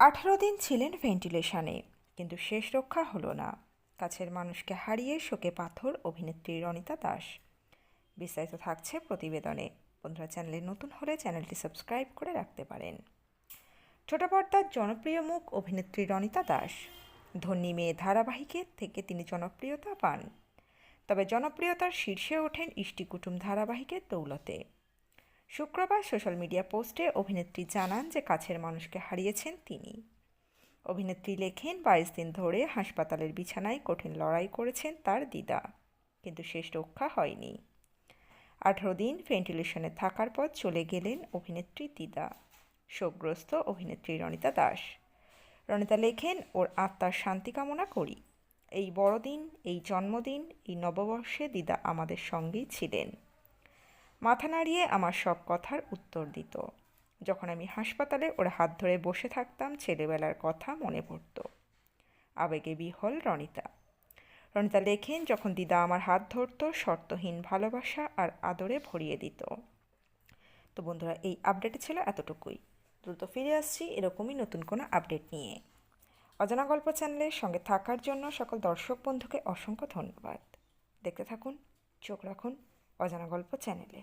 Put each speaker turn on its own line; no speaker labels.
আঠারো দিন ছিলেন ভেন্টিলেশনে, কিন্তু শেষ রক্ষা হলো না। কাছের মানুষকে হারিয়ে শোকে পাথর অভিনেত্রী রনিতা দাস। বিস্তারিত থাকছে প্রতিবেদনে। বন্ধুরা, চ্যানেলে নতুন হলে চ্যানেলটি সাবস্ক্রাইব করে রাখতে পারেন। ছোট পর্দার জনপ্রিয় মুখ অভিনেত্রী রনিতা দাস। ধন্যী মেয়ে ধারাবাহিকের থেকে তিনি জনপ্রিয়তা পান। তবে জনপ্রিয়তার শীর্ষে ওঠেন ইষ্টি কুটুম ধারাবাহিকের দৌলতে। শুক্রবার সোশ্যাল মিডিয়া পোস্টে অভিনেত্রী জানান যে কাছের মানুষকে হারিয়েছেন তিনি। অভিনেত্রী লেখেন, বাইশ দিন ধরে হাসপাতালের বিছানায় কঠিন লড়াই করেছেন তার দিদা, কিন্তু শেষ রক্ষা হয়নি। আঠারো দিন ভেন্টিলেশনে থাকার পর চলে গেলেন অভিনেত্রী দিদা। শোকগ্রস্ত অভিনেত্রী রনিতা দাস। রনিতা লেখেন, ওর আত্মার শান্তি কামনা করি। এই বড়দিন, এই জন্মদিন, এই নববর্ষে দিদা আমাদের সঙ্গেই ছিলেন। মাথা নাড়িয়ে আমার সব কথার উত্তর দিত। যখন আমি হাসপাতালে ওর হাত ধরে বসে থাকতাম, ছেলেবেলার কথা মনে পড়ত। আবেগে বিহল রনিতা। রনিতা লেখেন, যখন দিদা আমার হাত ধরতো, শর্তহীন ভালোবাসা আর আদরে ভরিয়ে দিত। তো বন্ধুরা, এই আপডেটে ছিল এতটুকুই। দ্রুত ফিরে আসছি এরকমই নতুন কোনো আপডেট নিয়ে। অজানা গল্প চ্যানেলের সঙ্গে থাকার জন্য সকল দর্শক বন্ধুকে অসংখ্য ধন্যবাদ। দেখতে থাকুন, চোখ রাখুন অজানা গল্প চ্যানেলে